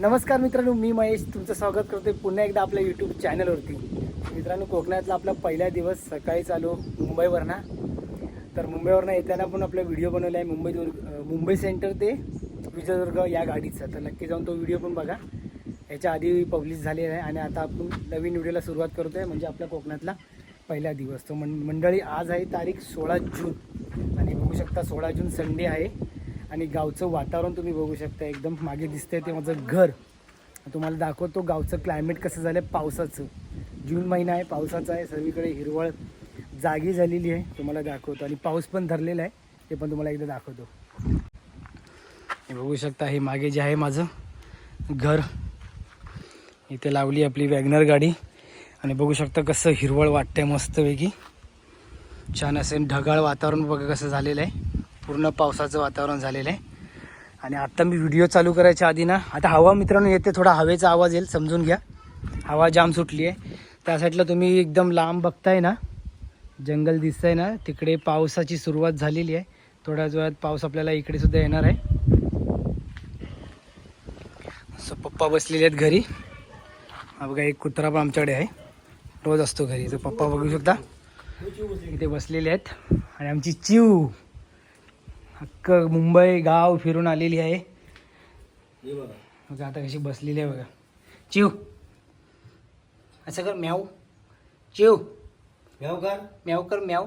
नमस्कार मित्रांनो मी महेश. तुमचं स्वागत करतोय पुन्हा एकदा आपल्या यूट्यूब चॅनलवरती मित्रांनो कोकणातला आपला पहिला दिवस सकाळी चालू मुंबईवरना. तर मुंबईवरनं येताना पण आपला व्हिडिओ बनवला आहे मुंबई दुर्ग मुंबई सेंटर ते विजयदुर्ग या गाडीचा. तर नक्की जाऊन तो व्हिडिओ पण बघा. याच्या आधी पब्लिश झालेला आहे आणि आता आपण नवीन व्हिडिओला सुरुवात करतोय म्हणजे आपल्या कोकणातला पहिला दिवस. तो मंडळी आज आहे तारीख सोळा जून. आणि बघू शकता सोळा जून संडे आहे. आणि गावचं वातावरण तुम्ही बघू शकता एकदम मागे दिसतंय ते माझं घर. तुम्हाला दाखवतो गावचं क्लायमेट कसं झालं आहे पावसाचं. जून महिना आहे पावसाचा आहे सर्वीकडे हिरवळ जागी झालेली आहे तुम्हाला दाखवतो. आणि पाऊस पण धरलेला आहे ते पण तुम्हाला एकदा दाखवतो. हे बघू शकता हे मागे जे आहे माझं घर. इथे लावली आपली वॅगनर गाडी. आणि बघू शकता कसं हिरवळ वाटतंय मस्तपैकी. छान असेल ढगाळ वातावरण बघा कसं झालेलं आहे. पूर्ण पावसाचं वातावरण झालेलं आहे. आणि आत्ता मी व्हिडिओ चालू करायच्या आधी ना आता हवा मित्रांनो येते थोडा हवेचा आवाज येईल समजून घ्या. हवा जाम सुटली आहे. त्या साईडला तुम्ही एकदम लांब बघताय ना जंगल दिसतंय ना तिकडे पावसाची सुरुवात झालेली आहे. थोड्याच वेळात पाऊस आपल्याला इकडे सुद्धा येणार आहे. असं पप्पा बसलेले आहेत घरी. हा बघा एक कुत्रा पण आमच्याकडे आहे. रोज असतो घरी. तर पप्पा बघू शकता. इथे बसलेले आहेत. आणि आमची चिव हक्क मुंबई गाव फिरून आलेली आहे. बघा आता कशी बसलेली आहे बघा. चिव. असं कर म्याव चिव. म्याव कर. म्याव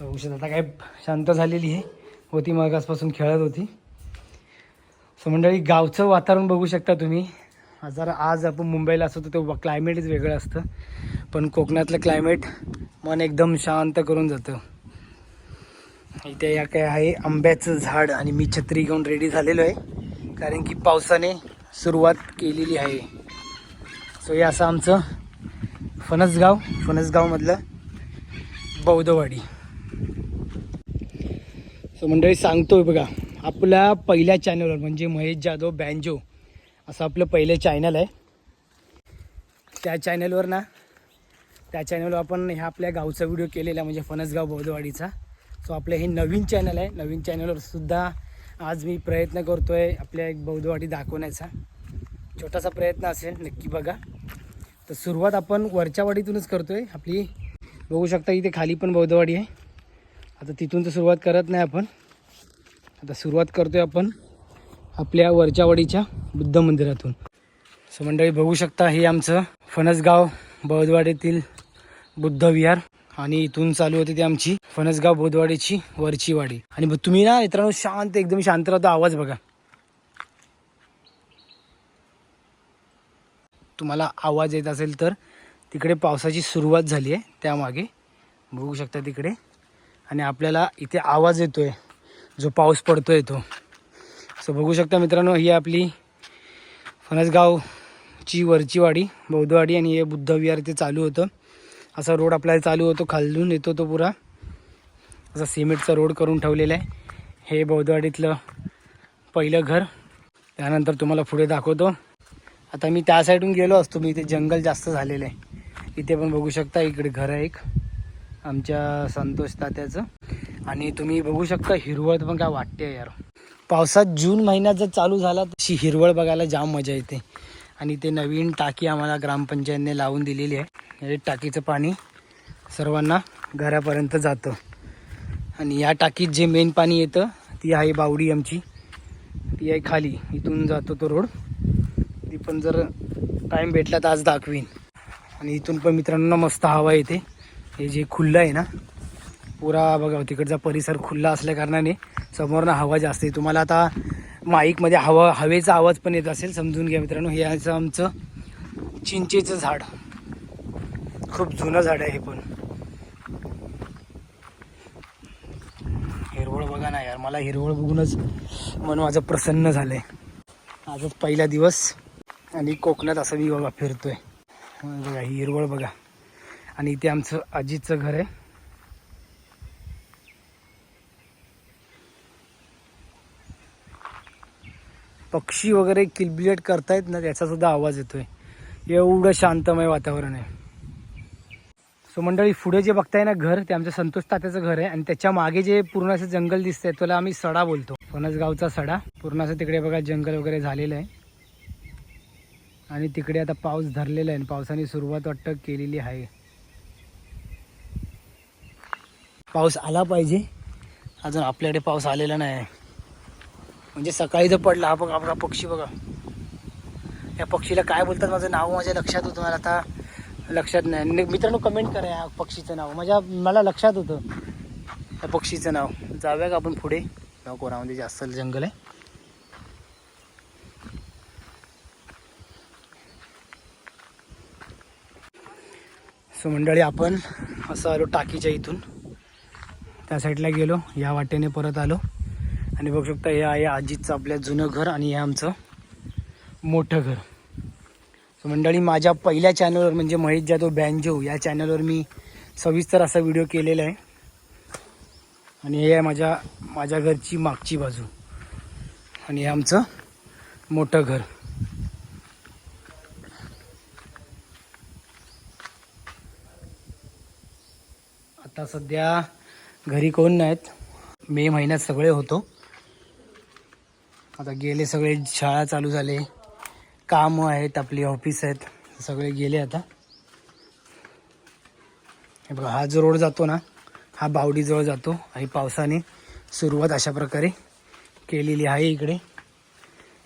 बघू शकता आता काय शांत झालेली आहे. होती मगासपासून खेळत होती. सो मंडळी गावचं वातावरण बघू शकता तुम्ही. जर आज आपण मुंबईला असतो तर ते क्लायमेटच वेगळं असतं. पण कोकणातलं क्लायमेट मन एकदम शांत करून जातं. इथे या काय आहे आंब्याचं झाड आणि मी छत्री घेऊन रेडी झालेलो आहे. कारण की पावसाने सुरुवात केलेली आहे. सो हे असं आमचं फणसगाव फणसगावमधलं बौद्धवाडी. सो मंडळी सांगतोय बघा आपल्या पहिल्या चॅनलवर म्हणजे महेश जाधव बँजो असं आपलं पहिलं चॅनल आहे. त्या चॅनलवर ना त्या चॅनलवर आपण ह्या आपल्या गावचा व्हिडिओ केलेला म्हणजे फणसगाव बौद्धवाडीचा. सो आपलं हे नवीन चॅनल आहे. नवीन चॅनलवर सुद्धा आज मी प्रयत्न करतो आहे आपल्या एक बौद्धवाडी दाखवण्याचा. छोटासा प्रयत्न असेल नक्की बघा. तर सुरुवात आपण वरच्या वाडीतूनच करतो आहे आपली बघू शकता इथे खाली पण बौद्धवाडी आहे. आता तिथून तर सुरुवात करत नाही आपण. आता सुरुवात करतो आहे आपण आपल्या वरच्या वाडीच्या बुद्ध मंदिरातून. सो मंडळी बघू शकता हे आमचं फणसगाव बौद्धवाडीतील बुद्ध विहार आणि इथून चालू होती ती आमची फणसगाव बोधवाडीची वरची वाडी. आणि तुम्ही ना मित्रांनो शांत एकदम शांत राहतो आवाज बघा. तुम्हाला आवाज येत असेल तर तिकडे पावसाची सुरुवात झाली आहे त्यामागे बघू शकता तिकडे. आणि आपल्याला इथे आवाज येतोय जो पाऊस पडतोय तो. सो बघू शकता मित्रांनो ही आपली फणसगावची वरची वाडी बौद्धवाडी आणि हे बुद्ध विहार इथे चालू होतं. असा रोड आपल्याला चालू होतो खालून येतो तो पुरा. असा सिमेंटचा रोड करून ठेवलेला आहे. हे बौद्धवाडीतलं पहिलं घर. त्यानंतर तुम्हाला पुढे दाखवतो. आता मी त्या साईडून गेलो असतो. मी इथे जंगल जास्त झालेलं आहे. इथे पण बघू शकता इकडे घर आहे एक. आमच्या संतोष तात्याचं. आणि तुम्ही बघू शकता हिरवळ पण काय वाटते यार. पावसात जून महिन्यात जर चालू झाला तशी हिरवळ बघायला जाम मजा येते. आणि ते नवीन टाकी आम्हाला ग्रामपंचायतने लावून दिलेली आहे. या टाकीचं पाणी सर्वांना घरापर्यंत जातं. आणि या टाकीत जे मेन पाणी येतं ती आहे बावडी आमची. ती आहे खाली. इथून जातो तो रोड. ती पण जर टाईम भेटला तर आज दाखवीन. आणि इथून पण मित्रांनो मस्त हवा येते. हे जे खुल्लं आहे ना पुरा बघा तिकडचा परिसर खुल्ला असल्या कारणाने समोरनं हवा जास्त आहे. तुम्हाला आता माईकमध्ये हवा हवेचा आवाज पण येत असेल समजून घ्या मित्रांनो. हे असं आमचं चिंचेचं झाड. खूप जुनं झाड आहे हे पण. हिरवळ बघा ना यार मला हिरवळ बघूनच मन माझं प्रसन्न झालंय. आजच पहिला दिवस आणि कोकणात असं मी बघा फिरतोय. बघा ही हिरवळ बघा. आणि इथे आमचं अजितचं घर आहे. पक्षी वगैरे किलबिलेट करतायत ना त्याचा सुद्धा आवाज येतोय. एवढं शांतमय वातावरण आहे. सो मंडळी पुढे जे बघताय ना घर ते आमचं संतोष तात्याचं घर आहे. आणि त्याच्यामागे जे पूर्ण असं जंगल दिसतंय त्याला आम्ही सडा बोलतो. फणसगावचा सडा. पूर्ण असं तिकडे बघा जंगल वगैरे झालेलं आहे. आणि तिकडे आता पाऊस धरलेला आहे. आणि पावसाने सुरुवात वाटतं केलेली आहे. पाऊस आला पाहिजे. अजून आपल्याकडे पाऊस आलेला नाही आहे. म्हणजे सकाळी जर पडला हा बघा आपला पक्षी बघा. या पक्षीला काय बोलतात माझं नाव माझ्या लक्षात होतं मला आता लक्षात नाही. मित्रांनो कमेंट करा या पक्षीचं नाव. माझ्या मला लक्षात होतं त्या पक्षीचं नाव. जाऊया का आपण पुढे? तेव्हा जास्त जंगल आहे. सो मंडळी आपण असं आलो टाकीच्या इथून. त्या साईडला गेलो. या वाटेने परत आलो. आणि बघू शकता हे आहे आजीचं आपल्या जुनं घर आणि हे आमचं मोठं घर. सो मंडळी माझ्या पहिल्या चॅनलवर म्हणजे महेश जाधव बँजो या चॅनलवर मी सविस्तर असा व्हिडिओ केलेला आहे. आणि हे आहे माझ्या माझ्या घरची मागची बाजू. आणि हे आमचं मोठं घर. आता सध्या घरी कोण नाहीत? मे महिन्यात सगळे होतो. आता गेले सगळे शाळा चालू झाले. कामं आहेत आपली ऑफिस आहेत. सगळे गेले आता. हे बघा हा जो रोड जातो ना हा बावडीजवळ जातो. आणि पावसाने सुरुवात अशा प्रकारे केलेली आहे इकडे.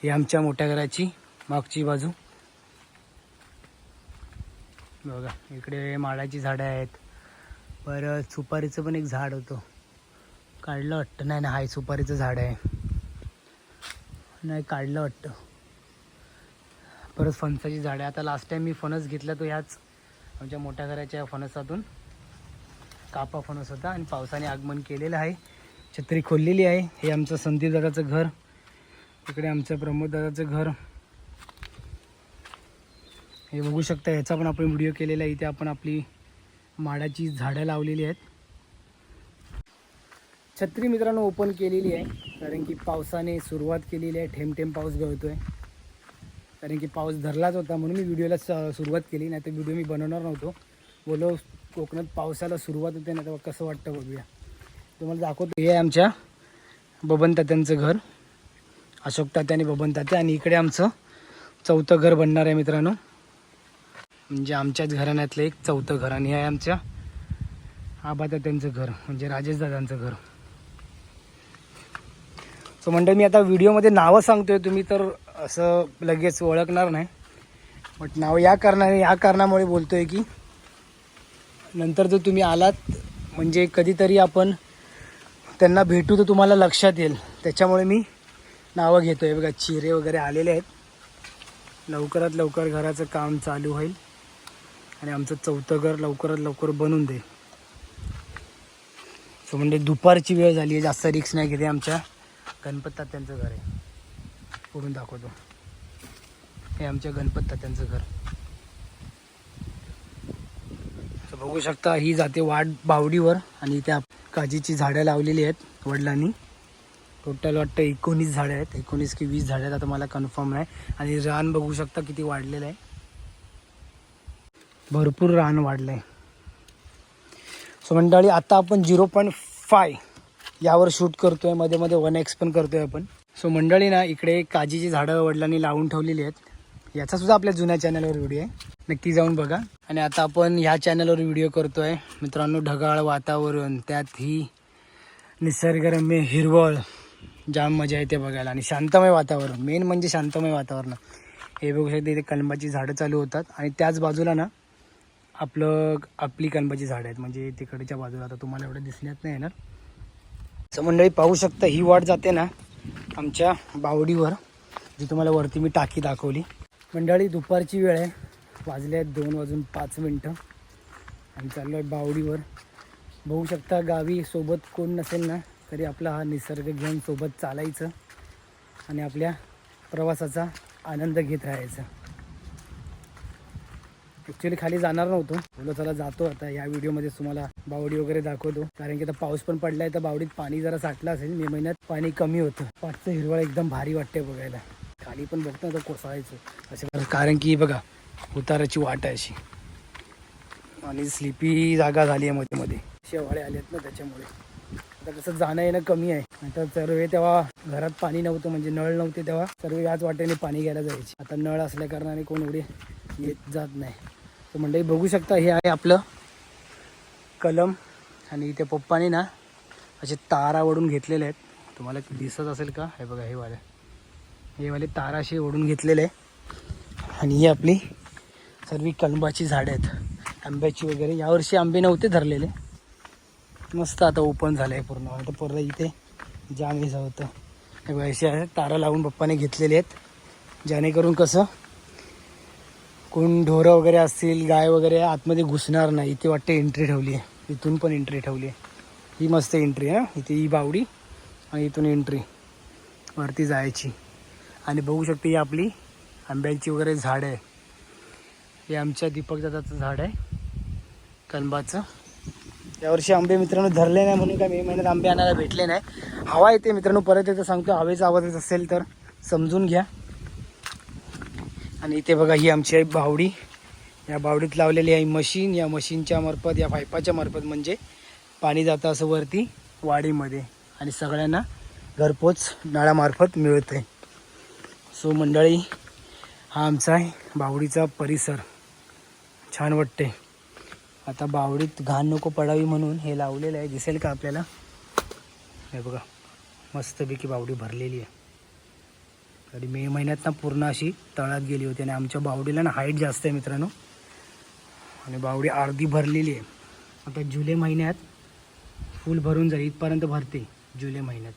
ही आमच्या मोठ्या घराची मागची बाजू. बघा इकडे माडाची झाडं आहेत. परत सुपारीचं पण एक झाड होतं. काढलं वाटतं. नाही ना हाय सुपारीचं झाड आहे. नाही काढलं वाटतं. परत फणसाची झाडं. आता लास्ट टाईम मी फणस घेतला तो ह्याच आमच्या मोठ्या घराच्या फणसातून. कापा फणस होता आणि पावसाने आगमन केलेलं आहे. छत्री खोललेली आहे. हे आमचं संदीप दादाचं घर. तिकडे आमचं प्रमोद दादाचं घर. हे बघू शकता ह्याचा पण आपण व्हिडिओ केलेला आहे. इथे आपण आपली माडाची झाडं लावलेली आहेत. छत्री मित्रांनो ओपन केलेली आहे. कारण की पावसाने सुरुवात केलेली आहे. ठेमठेम पाऊस गळतो आहे कारण की पाऊस धरलाच होता म्हणून मी व्हिडिओला स- सुरुवात केली. नाही तर व्हिडिओ मी बनवणार नव्हतो. बोलो कोकणात पावसाला सुरुवात होते. ना तेव्हा कसं वाटतं बघूया. तुम्हाला दाखवतो. हे आहे आमच्या बबन तात्यांचं घर. अशोक तात्या आणि बबन तात्या. आणि इकडे आमचं चौथं घर बनणार आहे मित्रांनो. म्हणजे आमच्याच घराण्यातलं एक चौथं घर. आणि हे आहे आमच्या आबा तात्यांचं घर. म्हणजे राजेश दादांचं घर. सो म्हणजे मी आता व्हिडिओमध्ये नावं सांगतोय तुम्ही तर असं लगेच ओळखणार नाही. बट नाव या कारणाने या कारणामुळे बोलतोय की नंतर जर तुम्ही आलात म्हणजे कधीतरी आपण त्यांना भेटू तर तुम्हाला लक्षात येईल. त्याच्यामुळे मी नावं घेतो आहे बघा चिरे वगैरे आलेले आहेत. लवकरात लवकर घराचं काम चालू होईल. आणि आमचं चौथं घर लवकरात लवकर बनून दे सो म्हणजे दुपारची वेळ झाली आहे. जास्त रिक्स नाही घेते आमच्या. गणपत त्यांचं घर आहे. पुढून दाखवतो. हे आमच्या गणपत त्यांचं घर. बघू शकता ही जाते वाट बावडीवर आणि त्या काजीची झाडं लावलेली आहेत वडिलांनी. टोटल वाटतं एकोणीस झाडं आहेत. एकोणीस की वीस झाडं आहेत आता मला कन्फर्म नाही. आणि रान बघू शकता किती वाढलेलं आहे. भरपूर रान वाढलं आहे सो मंडळी आता आपण झिरो पॉईंट फाय यावर शूट करतोयमध्ये मध्ये वन एक्स पण करतोय आपण. सो मंडळी ना इकडे काजीची झाडं वडिलांनी लावून ठेवलेली आहेत. याचा सुद्धा आपल्या जुन्या चॅनलवर व्हिडिओ आहे. नक्की जाऊन बघा. आणि आता आपण ह्या चॅनलवर व्हिडिओ करतोय. मित्रांनो ढगाळ वातावरण त्यात ही निसर्गरम्य हिरवळ. जाम मजा येते बघायला. आणि शांतमय वातावरण. मेन म्हणजे शांतमय वातावरण. हे बघू शकते इथे कलंबाची झाडं चालू होतात. आणि त्याच बाजूला ना आपलं आपली कलंबाची झाडं आहेत. म्हणजे तिकडच्या बाजूला आता तुम्हाला एवढं दिसण्यात नाही येणार. तर मंडळी पाहू शकता ही वाट जाते ना आमच्या बावडीवर जी तुम्हाला वरती मी टाकी दाखवली. मंडळी दुपारची वेळ आहे. वाजले आहेत दोन वाजून पाच मिनटं. आणि चाललो आहे बावडीवर. बघू शकता गावी सोबत कोण नसेल ना तरी आपला हा निसर्ग घेऊन सोबत चालायचं आणि आपल्या प्रवासाचा आनंद घेत राहायचा. ॲक्च्युली खाली जाणार नव्हतो. बोलो चला जातो आता. या व्हिडिओमध्ये तुम्हाला बावडी वगैरे दाखवतो. कारण की आता पाऊस पण पडलाय तर बावडीत पाणी जरा साठलं असेल. मे महिन्यात पाणी कमी होतं. पाठचं हिरवळ एकदम भारी वाटते बघायला. खाली पण बघतो ना तर कोसळायचं असं कारण की बघा उताराची वाट आहे अशी. आणि स्लिपी जागा झाली आहे मध्ये मध्ये. शेवाळे आलेत ना त्याच्यामुळे. आता कसं जाणं येणं कमी आहे. आता सर्व तेव्हा घरात पाणी नव्हतं म्हणजे नळ नव्हते तेव्हा. सर्व याच वाटेने पाणी घ्यायला जायचे. आता नळ असल्या कारणाने कोण एवढे येत जात नाही. तर मंडळी बघू शकता हे आहे आपलं कलम. आणि इथे पप्पाने ना असे तारा ओढून घेतलेले आहेत. तुम्हाला दिसत असेल का? हे बघा हे वाले. हे वाले तारा असे ओढून घेतलेले आहे आणि ही आपली सर्व कलंबाची झाडं आहेत. आंब्याची वगैरे. यावर्षी आंबे नव्हते धरलेले. मस्त आता ओपन झालं आहे पूर्ण. आता परत इथे जाम हे होतं. हे बघा असे तारा लावून पप्पाने घेतलेले आहेत. जेणेकरून कसं कोण ढोरं वगैरे असतील गाय वगैरे आतमध्ये घुसणार नाही. इथे वाटते एंट्री ठेवली आहे. इथून पण एंट्री ठेवली आहे. ही मस्त एंट्री आहे इथे ही बावडी आणि इथून एंट्री वरती जायची. आणि बघू शकते ही आपली आंब्यांची वगैरे झाड आहे. हे आमच्या दीपक दादाचं झाड आहे. कलबाचं. यावर्षी आंबे मित्रांनो धरले नाही म्हणून काय मे महिन्यात आंबे आणायला भेटले नाही. हवा येते मित्रांनो परत येतं सांगतो हवेचा आवाज असेल तर समजून घ्या. आणि इथे बघा ही आमची आहे बावडी. या बावडीत लावलेली आहे मशीन. या मशीनच्या मार्फत या पाईपाच्या मार्फत म्हणजे पाणी जातं असं वरती वाडीमध्ये. आणि सगळ्यांना घरपोच नळामार्फत मिळते सो मंडळी हा आमचा आहे बावडीचा परिसर. छान वाटते आता बावडीत घाण नको पडावी म्हणून हे लावलेलं आहे. दिसेल का आपल्याला? हे बघा मस्तपैकी बावडी भरलेली आहे. तरी मे महिन्यात ना पूर्ण अशी तळात गेली होती आणि आमच्या बावडीला ना हाईट जास्त आहे मित्रांनो. आणि बावडी अर्धी भरलेली आहे. आता जुलै महिन्यात फुल भरून जाईल इथपर्यंत भरते जुलै महिन्यात.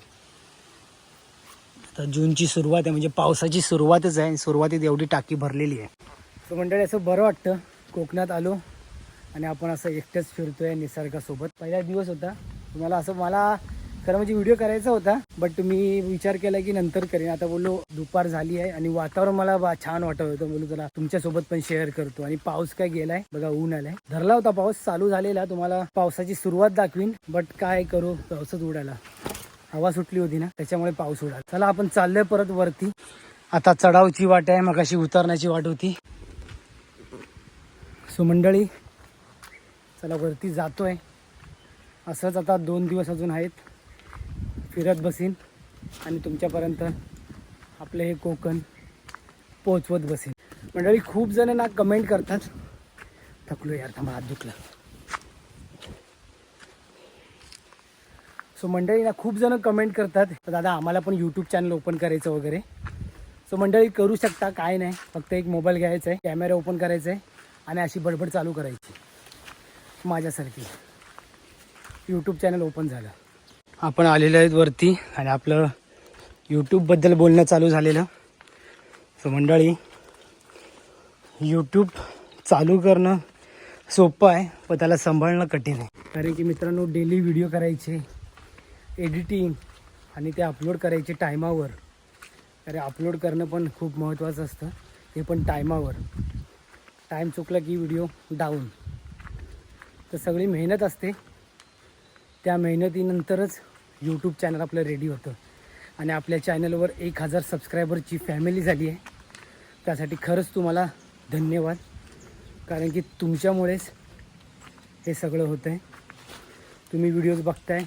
आता जूनची सुरुवात आहे म्हणजे पावसाची सुरुवातच आहे सुरुवातीत एवढी टाकी भरलेली आहे. तर मंडळी असं बरं वाटतं. कोकणात आलो आणि आपण असं एकटंच फिरतोय निसर्गासोबत. पहिला दिवस होता. तुम्हाला असं मला खरं म्हणजे व्हिडिओ करायचा होता बट मी विचार केला की नंतर करेन. आता बोललो दुपार झाली आहे आणि वातावरण मला बा छान वाटत होतं. बोलू चला तुमच्यासोबत पण शेअर करतो. आणि पाऊस काय गेलाय? बघा ऊन आलाय. धरला होता पाऊस चालू झालेला. तुम्हाला पावसाची सुरुवात दाखवीन बट काय करू? पावसच उडाला. हवा सुटली होती ना त्याच्यामुळे पाऊस उडाला. चला आपण चाललोय परत वरती. आता चढावची वाट आहे मग अशी उतरण्याची वाट होती. सो मंडळी चला वरती जातोय. असंच आता दोन दिवस अजून आहेत. फिरत बसीन आणि तुमच्यापर्यंत आपले हे कोकण पोचवत बसेन. मंडळी खूप जण ना कमेंट करतात. थकलो यार थांबा हात दुखला. सो मंडळी ना खूप जण कमेंट करतात. "तर दादा आम्हाला पण यूट्यूब चॅनल ओपन करायचं वगैरे. सो मंडळी करू शकता काय नाही. फक्त एक मोबाईल घ्यायचा आहे कॅमेरा ओपन करायचा आहे आणि अशी बडबड चालू करायची. माझ्यासारखी. यूट्यूब चॅनल ओपन झालं. आपण आलेलो आहेत वरती आणि आपलं यूट्यूबबद्दल बोलणं चालू झालेलं. सो मंडळी यूट्यूब चालू करणं सोपं आहे पण त्याला सांभाळणं कठीण आहे. कारण की मित्रांनो डेली व्हिडिओ करायचे एडिटिंग आणि ते अपलोड करायचे टायमावर अरे अपलोड करणं पण खूप महत्त्वाचं असतं. ते पण टायमावर टाईम चुकला की व्हिडिओ डाऊन तर सगळी मेहनत असते. त्या मेहनतीनंतरच यूट्यूब चॅनल आपलं रेडी होतं. आणि आपल्या चॅनलवर एक हजार सबस्क्रायबरची फॅमिली झाली आहे. त्यासाठी खरंच तुम्हाला धन्यवाद. कारण की तुमच्यामुळेच हे सगळं होतं आहे तुम्ही व्हिडिओज बघताय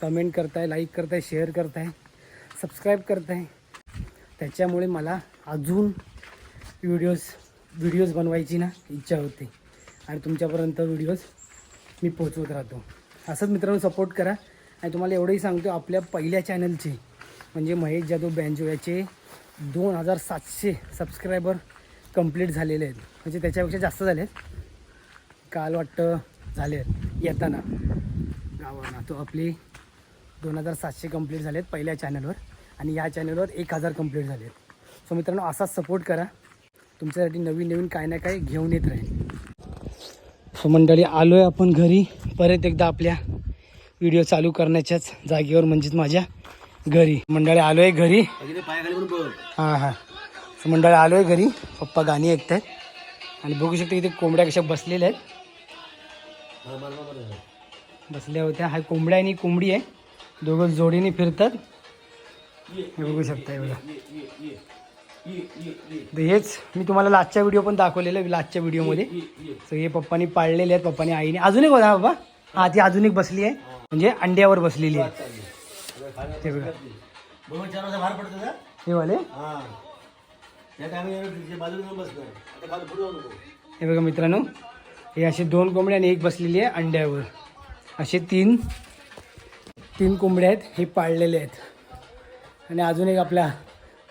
कमेंट करताय लाईक करताय शेअर करताय सबस्क्राईब करताय. त्याच्यामुळे मला अजून व्हिडिओज व्हिडिओज बनवायची ना इच्छा होते. आणि तुमच्यापर्यंत व्हिडिओज मी पोचवत राहतो. असंच मित्रांनो सपोर्ट करा. आणि तुम्हाला एवढंही सांगतो आपल्या पहिल्या चॅनलचे म्हणजे महेश जाधव बँजो याचे दोन हजार सातशे सबस्क्रायबर कंप्लीट झालेले आहेत. म्हणजे त्याच्यापेक्षा जास्त झाले आहेत. काल वाटतं झाले आहेत येताना. गावांना तो आपले दोन हजार सातशे कंप्लीट झाले आहेत पहिल्या चॅनलवर आणि या चॅनलवर एक हजार कंप्लीट झाले आहेत. सो मित्रांनो असाच सपोर्ट करा. तुमच्यासाठी नवीन नवीन काय ना काय घेऊन येत राहील सो मंडळी आलो आहे आपण घरी. परत एकदा आपल्या व्हिडिओ चालू करण्याच्याच जागेवर म्हणजेच माझ्या घरी. मंडळी आलो आहे घरी. हां हां. मंडळी आलो आहे घरी. पप्पा गाणी ऐकत आहेत आणि बघू शकतो इथे कोंबड्या कशा बसलेल्या आहेत. बसल्या होत्या. हा कोंबड्या आणि कोंबडी आहे. दोघं जोडीने फिरतात. हे बघू शकता एवढं तर हेच मी तुम्हाला लास्टच्या व्हिडिओ पण दाखवलेलं लास्टच्या व्हिडिओमध्ये सो हे पप्पानी पाळलेले आहेत पप्पानी आईने. अजून एक होता बाबा हा. ती अजून एक बसली आहे. म्हणजे अंड्यावर बसलेली आहे. ते बघा. हे वाले. हा. बघा. मित्रांनो हे असे दोन कोंबडे आणि एक बसलेली आहे अंड्यावर. असे तीन तीन कोंबड्या आहेत हे पाळलेले आहेत. आणि अजून एक आपला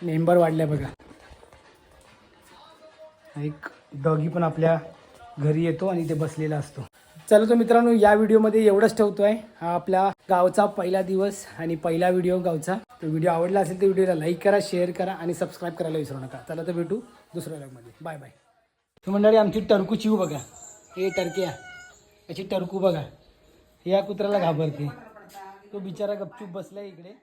मेंबर वाढलाय बघा. एक डॉगी पण आपल्या घरी येतो आणि ते बसलेला असतो. चला तो मित्रांनो या व्हिडिओमध्ये एवढंच ठेवतोय. हा आपला गावचा पहिला दिवस आणि पहिला व्हिडिओ गावचा. तो व्हिडिओ आवडला असेल तर व्हिडिओला लाईक करा शेअर करा आणि सबस्क्राईब करायला विसरू नका. चला तर भेटू दुसऱ्या व्हिडिओमध्ये बाय बाय. तू मंडळी आमची टरकू चिव बघा. हे टर्किया. याची टरकू बघा. या कुत्र्याला घाबरते. तो बिचारा गपचूप बसलाय इकडे.